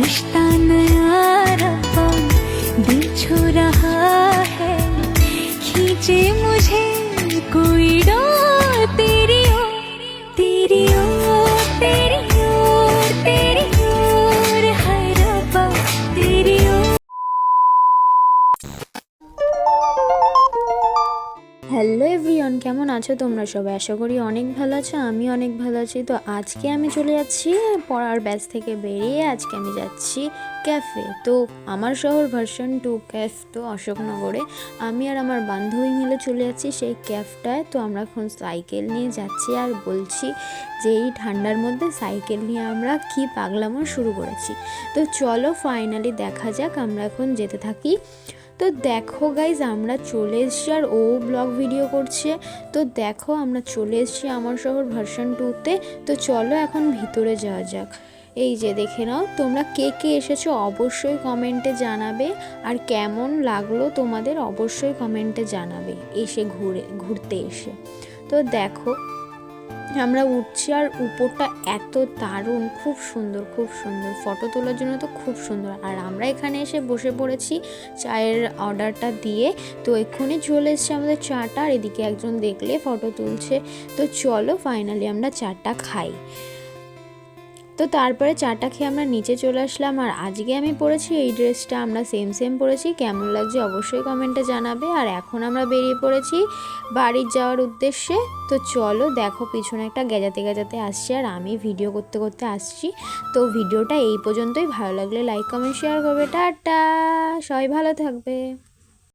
रिश्ता नया रहा दिल छू रहा है खींचे मुझे कोई डोर হ্যালো এভরিওয়ান কেমন আছো তোমরা সবাই? আশা করি অনেক ভালো আছো, আমি অনেক ভালো আছি। তো আজকে আমি চলে যাচ্ছি পড়ার ব্যাচ থেকে বেরিয়ে আজকে আমি যাচ্ছি ক্যাফে তো আমার শহর ভার্সন টু ক্যাফ তো অশোকনগরে। আমি আর আমার বান্ধবী মিলে চলে যাচ্ছি সেই ক্যাফটায় তো আমরা এখন সাইকেল নিয়ে যাচ্ছি আর বলছি যে এই ঠান্ডার মধ্যে সাইকেল নিয়ে আমরা কি পাগলামো শুরু করেছি। তো চলো ফাইনালি দেখা যাক, আমরা এখন যেতে থাকি তো দেখো গাইজ আমরা চলে এসেছি আর ও ব্লগ ভিডিও করছে। তো দেখো আমরা চলে এসেছি আমার শহর ভার্সন টুতে তো। চলো এখন ভিতরে যাওয়া যাক। এই যে দেখে নাও, তোমরা কে কে এসেছ অবশ্যই কমেন্টে জানাবে। আর কেমন লাগল তোমাদের অবশ্যই কমেন্টে জানাবে, এসে ঘুরে, ঘুরতে এসে। তো দেখো আমরা উঠছি আর উপরটা এত দারুণ, খুব সুন্দর খুব সুন্দর। ফটো তোলার জন্য তো খুব সুন্দর। আর আমরা এখানে এসে বসে পড়েছি চায়ের অর্ডারটা দিয়ে। তো এক্ষুনি চলে এসছে আমাদের চাটা, আর এদিকে একজন দেখলে ফটো তুলছে। তো চলো ফাইনালি আমরা চাটা খাই। তো তারপরে চাটা খেয়ে আমরা নিচে চলে আসলাম, আর আজকে আমি পরেছি এই ড্রেসটা। আমরা সেম সেম পরেছি। কেমন লাগছে অবশ্যই কমেন্টে জানাবে। আর এখন আমরা বেরিয়ে পড়েছি বাড়ির যাওয়ার উদ্দেশ্যে। তো চলো দেখো, পিছনে একটা গেজাতে গেজাতে আসছে, আর আমি ভিডিও করতে করতে আসছি। তো ভিডিওটা এই পর্যন্তই। ভালো লাগলে লাইক কমেন্ট শেয়ার করবে। টাটা! সবাই ভালো থাকবে।